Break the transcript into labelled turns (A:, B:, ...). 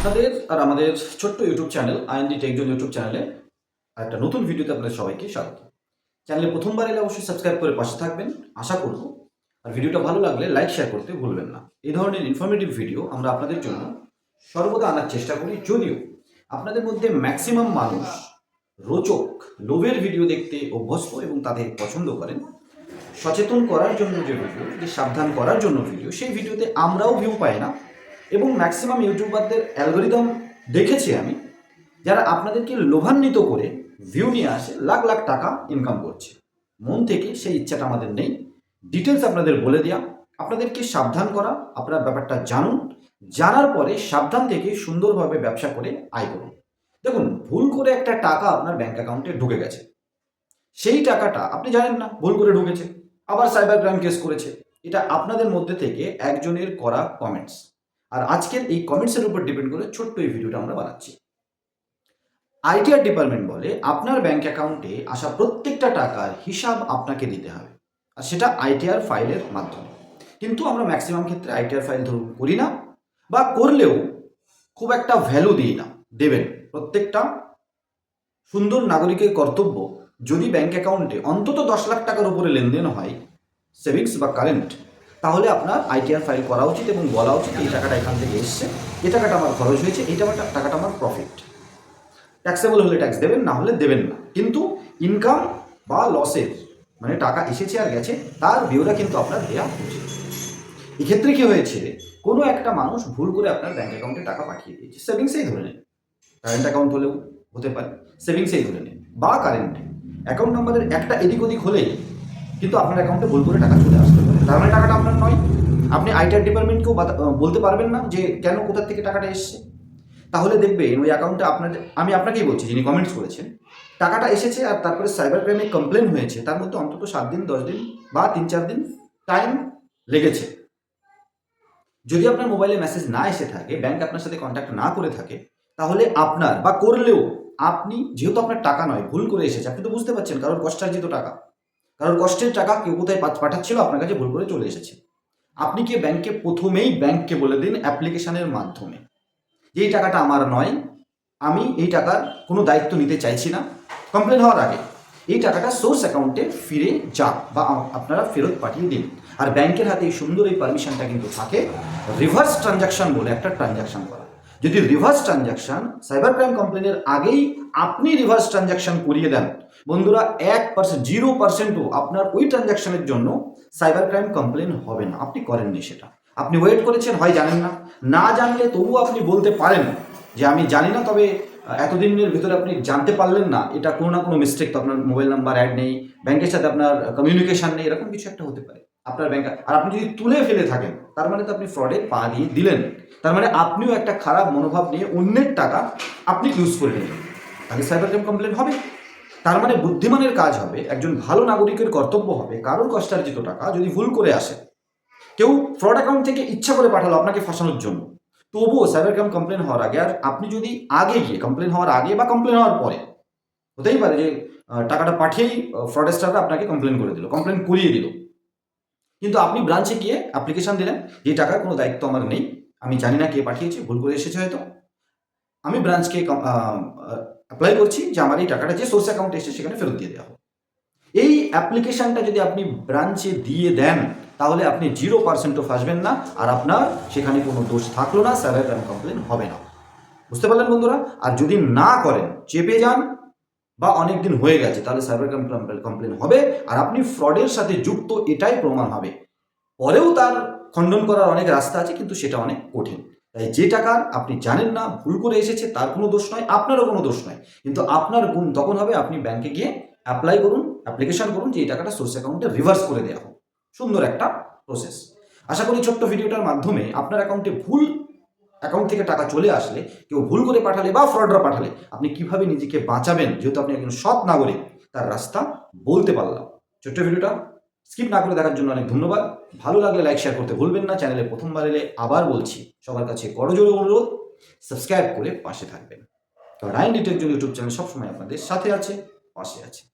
A: আপনাদের আর আমাদের ছোট্ট YouTube channel IND Techzone YouTube চ্যানেলে একটা নতুন ভিডিওতে আপনাদের সবাইকে স্বাগত। চ্যানেলে প্রথমবার এলে অবশ্যই সাবস্ক্রাইব করে পাশে থাকবেন। আশা করব আর ভিডিওটা ভালো লাগলে লাইক শেয়ার করতে ভুলবেন না। এই ধরনের ইনফরমেটিভ ভিডিও আমরা আপনাদের জন্য সর্বদা আনার চেষ্টা করি। যদিও আপনাদের মধ্যে ম্যাক্সিমাম মানুষ রোচক, লোভের ভিডিও দেখতে অভ্যস্ত এবং তাদের পছন্দ করেন, সচেতন করার জন্য যে ভিডিও যে সাবধান করার জন্য ভিডিও সেই ভিডিওতে আমরাও ভিউ পাই না। এবং ম্যাক্সিমাম ইউটিউবারদের অ্যালগোরিদম দেখেছি আমি, যারা আপনাদেরকে লোভান্বিত করে ভিউ নিয়ে আসে, লাখ লাখ টাকা ইনকাম করছে। মন থেকে সেই ইচ্ছাটা আমাদের নেই। ডিটেলস আপনাদের বলে দেওয়া আপনাদেরকে সাবধান করা, আপনার ব্যাপারটা জানুন। জানার পরে সাবধান থেকে সুন্দরভাবে ব্যবসা করে আয় করুন। দেখুন, ভুল করে একটা টাকা আপনার ব্যাংক অ্যাকাউন্টে ঢুকে গেছে। সেই টাকাটা আপনি জানেন না, ভুল করে ঢুকেছে। আবার সাইবার ক্রাইম কেস করেছে। এটা আপনাদের মধ্যে থেকে একজনের করা কমেন্টস আর আজকের এই কমেন্টসের উপর ডিপেন্ড করে ছোট্ট এই ভিডিওটা আমরা বানাচ্ছি। আইটিআর ডিপার্টমেন্ট বলে আপনার ব্যাংক অ্যাকাউন্টে আসা প্রত্যেকটা টাকার হিসাব আপনাকে দিতে হবে। আর সেটা আইটিআর ফাইলের মাধ্যমে। কিন্তু আমরা ম্যাক্সিমাম ক্ষেত্রে আইটিআর ফাইল ধরুন করি না, বা করলেও খুব একটা ভ্যালু দিই না, দেবেন। প্রত্যেকটা সুন্দর নাগরিকের কর্তব্য যদি ব্যাংক অ্যাকাউন্টে অন্তত দশ লাখ টাকার উপরে লেনদেন হয় সেভিংস বা কারেন্ট তাহলে আপনার আইটিআর ফাইল করা উচিত এবং বলা উচিত এই টাকাটা এখান থেকে এসছে। এই টাকাটা আমার খরচ হয়েছে এই টাকাটা টাকাটা আমার প্রফিট ট্যাক্সেবল হলে ট্যাক্স দেবেন, না হলে দেবেন না। কিন্তু ইনকাম বা লসের মানে টাকা এসেছে আর গেছে, তার বিওরা কিন্তু আপনার দেওয়া উচিত এক্ষেত্রে কী হয়েছে? কোনো একটা মানুষ ভুল করে আপনার ব্যাঙ্ক অ্যাকাউন্টে টাকা পাঠিয়ে দিয়েছে। সেভিংসেই ধরে নেন। কারেন্ট অ্যাকাউন্ট হলেও হতে পারে। সেভিংসেই ধরে নিন। বা কারেন্ট অ্যাকাউন্ট নাম্বারের একটা এদিক ওদিক হলেই কিন্তু আপনার অ্যাকাউন্টে ভুল করে টাকা চলে আসতে পারে। তার মানে টাকাটা আপনার নয়। আপনি আইটার ডিপার্টমেন্টকেও বলতে পারবেন না যে কেন কোথা থেকে টাকাটা এসছে। তাহলে দেখবেন ওই অ্যাকাউন্টে আপনার আমি আপনাকেই বলছি, যিনি কমেন্টস করেছেন, টাকাটা এসেছে আর তারপরে সাইবার ক্রাইমে কমপ্লেন হয়েছে। তার মধ্যে অন্তত সাত দিন, দশ দিন বা তিন, চার দিন টাইম লেগেছে। যদি আপনার মোবাইলে মেসেজ না এসে থাকে ব্যাংক আপনার সাথে কন্ট্যাক্ট না করে থাকে, তাহলে আপনার বা করলেও আপনি, যেহেতু আপনার টাকা নয়, ভুল করে এসেছে। আপনি তো বুঝতে পারছেন, কারোর কষ্টার্জিত টাকা। কারোর কষ্টের টাকা কেউ কোথায় পাঠ- পাঠাচ্ছিল? আপনার কাছে ভুল করে চলে এসেছে। আপনি কি ব্যাংকে প্রথমেই ব্যাংককে বলে দিন অ্যাপ্লিকেশনের মাধ্যমে? যে এই টাকাটা আমার নয়, আমি এই টাকার কোনো দায়িত্ব নিতে চাইছি না। কমপ্লেন হওয়ার আগে এই টাকাটা সোর্স অ্যাকাউন্টে ফিরে যাক বা আপনারা ফেরত পাঠিয়ে দিন। আর ব্যাংকের হাতে এই সুন্দর এই পারমিশনটা কিন্তু থাকে। রিভার্স ট্রানজাকশন বলে একটা ট্রানজাকশন করা। যদি রিভার্স ট্রানজাকশন সাইবার ক্রাইম কমপ্লেনের আগেই আপনি রিভার্স ট্রানজাকশন করিয়ে দেন, বন্ধুরা এক পার্সেন্ট জিরো পার্সেন্টও আপনার ওই ট্রানজাকশনের জন্য সাইবার ক্রাইম কমপ্লেন হবে না। আপনি করেননি সেটা। আপনি ওয়েট করেছেন, হয় জানেন না। না জানলে তবুও আপনি বলতে পারেন যে আমি জানি না, তবে এতদিনের ভিতরে আপনি জানতে পারলেন না। এটা কোনো না কোনো মিস্টেক তো আপনার মোবাইল নাম্বার অ্যাড নেই ব্যাংকের সাথে আপনার কমিউনিকেশন নেই, এরকম কিছু একটা হতে পারে। আপনার ব্যাংক আর আপনি যদি তুলে ফেলে থাকেন, তার মানে তো আপনি ফ্রডে পা দিয়ে দিলেন। তার মানে আপনিও একটা খারাপ মনোভাব নিয়ে অন্যের টাকা আপনি ইউজ করে নিলেন। তাহলে সাইবার ক্রাইম কমপ্লেন হবে। তার মানে বুদ্ধিমানের কাজ হবে, একজন ভালো নাগরিকের কর্তব্য হবে, কারোর কষ্টার্জিত টাকা যদি ভুল করে আসে। কেউ ফ্রড অ্যাকাউন্ট থেকে ইচ্ছা করে পাঠালো আপনাকে ফাঁসানোর জন্য। তবুও সাইবার ক্রাইম কমপ্লেন হওয়ার আগে, আর আপনি যদি আগে গিয়ে কমপ্লেন হওয়ার আগে বা কমপ্লেন হওয়ার পরে, হতেই পারে যে টাকাটা পাঠিয়েই ফ্রডেস্টাররা আপনাকে কমপ্লেন করে দিল কমপ্লেন করিয়ে দিল। কিন্তু আপনি ব্রাঞ্চে গিয়ে অ্যাপ্লিকেশন দিলেন যে টাকার কোনো দায়িত্ব আমার নেই। আমি জানি না কে পাঠিয়েছে, ভুল করে এসেছে হয়তো। আমি ব্রাঞ্চকে অ্যাপ্লাই করছি যে আমার এই টাকাটা যে সোর্স অ্যাকাউন্টে এসেছে সেখানে ফেরত দিয়ে দেওয়া এই অ্যাপ্লিকেশনটা যদি আপনি ব্রাঞ্চে দিয়ে দেন, তাহলে আপনি জিরো পার্সেন্টও ফাঁসবেন না, আর আপনার সেখানে কোনো দোষ থাকল না স্যারের কমপ্লেন হবে না। বুঝতে পারলেন বন্ধুরা? আর যদি না করেন, চেপে যান বা অনেক দিন হয়ে গেছে, তাহলে সাইবার কমপ্লেন হবে আর আপনি ফ্রডের সাথে যুক্ত এটাই প্রমাণ হবে। পরেও তার খণ্ডন করার অনেক রাস্তা আছে, কিন্তু সেটা অনেক কঠিন। তাই যে টাকার আপনি জানেন না, ভুল করে এসেছে, তার কোনো দোষ নয়, আপনারও কোনো দোষ নয়। কিন্তু আপনার গুণ তখন হবে আপনি ব্যাংকে গিয়ে অ্যাপ্লাই করুন অ্যাপ্লিকেশন করুন যে এই টাকাটা সোর্স অ্যাকাউন্টে রিভার্স করে দেওয়া হোক। সুন্দর একটা প্রসেস আশা করি ছোট্ট ভিডিওটার মাধ্যমে আপনার অ্যাকাউন্টে ভুল অ্যাকাউন্ট থেকে টাকা চলে আসলে, কেউ ভুল করে পাঠালে বা ফ্রডরা পাঠালে, আপনি কীভাবে নিজেকে বাঁচাবেন? যেহেতু আপনি একজন সৎ নাগরিক, তার রাস্তা বলতে পারলাম। ছোট্ট ভিডিওটা স্কিপ না করে দেখার জন্য অনেক ধন্যবাদ। ভালো লাগলে লাইক শেয়ার করতে ভুলবেন না। চ্যানেলে প্রথমবার এলে আবার বলছি, সবার কাছে করজোরে অনুরোধ সাবস্ক্রাইব করে পাশে থাকবেন। কারণ আইন ডিটেকজন ইউটিউব চ্যানেল সবসময় আপনাদের সাথে আছে, পাশে আছে।